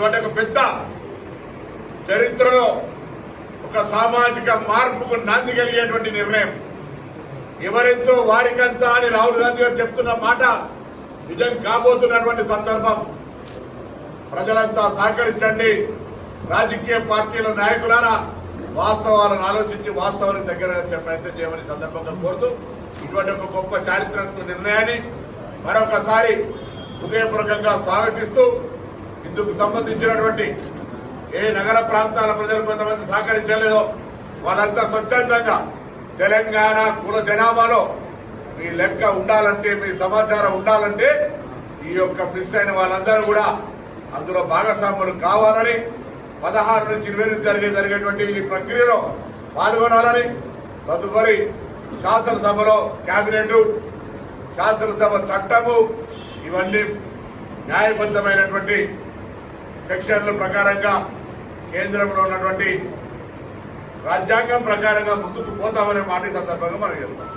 ఇటువంటి ఒక పెద్ద చరిత్రలో ఒక సామాజిక మార్పుకు నాంది కలిగేటువంటి నిర్ణయం. ఎవరెంతో వారికంతా అని రాహుల్ గాంధీ గారు చెప్తున్న మాట నిజం కాబోతున్నటువంటి సందర్భం. ప్రజలంతా సహకరించండి. రాజకీయ పార్టీల నాయకులారా వాస్తవాలను ఆలోచించి వాస్తవానికి దగ్గర ప్రయత్నం చేయమని సందర్భంగా కోరుతూ ఇటువంటి ఒక గొప్ప చారిత్రక నిర్ణయాన్ని మరొకసారి హృదయపూర్వకంగా స్వాగతిస్తూ ఇందుకు సంబంధించినటువంటి ఏ నగర ప్రాంతాల ప్రజలు కొంతమంది సహకరించలేదో వాళ్ళంతా స్వచ్ఛందంగా తెలంగాణ కుల జనాభాలో మీ లెక్క ఉండాలంటే మీ సమాచారం ఉండాలంటే ఈ యొక్క మిస్ అయిన వాళ్ళందరూ కూడా అందులో భాగస్వాములు కావాలని పదహారు నుంచి ఇరవై నుంచి జరిగే జరిగేటువంటి ఈ ప్రక్రియలో పాల్గొనాలని తదుపరి శాసనసభలో కేబినెట్ శాసనసభ చట్టము ఇవన్నీ న్యాయబద్ధమైనటువంటి సెక్షన్ల ప్రకారంగా కేంద్రంలో ఉన్నటువంటి రాజ్యాంగం ప్రకారంగా ముందుకు పోతామనే మాట సందర్భంగా మనం చెప్తాం.